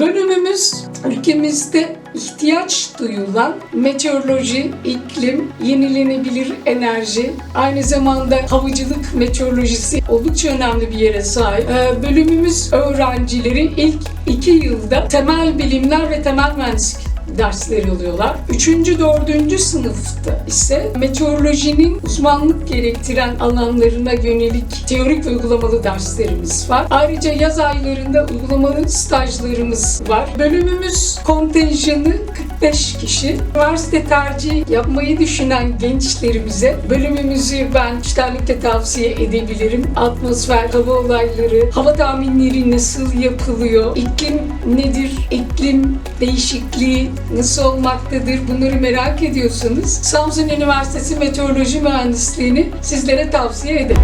Bölümümüz ülkemizde ihtiyaç duyulan meteoroloji, iklim, yenilenebilir enerji, aynı zamanda havacılık meteorolojisi oldukça önemli bir yere sahip. Ee, Bölümümüz öğrencileri ilk iki yılda temel bilimler ve temel mühendislik dersleri alıyorlar. Üçüncü, dördüncü sınıfta ise meteorolojinin uzmanlık gerektiren alanlarına yönelik teorik uygulamalı derslerimiz var. Ayrıca yaz aylarında uygulamalı stajlarımız var. Bölümümüz kontenjanı 45 kişi. Üniversite tercih yapmayı düşünen gençlerimize bölümümüzü ben içtenlikle tavsiye edebilirim. Atmosfer, hava olayları, hava tahminleri nasıl yapılıyor, iklim nedir, iklim değişikliği nasıl olmaktadır bunları merak ediyorsanız Samsun Üniversitesi Meteoroloji Mühendisliğini sizlere tavsiye ederim.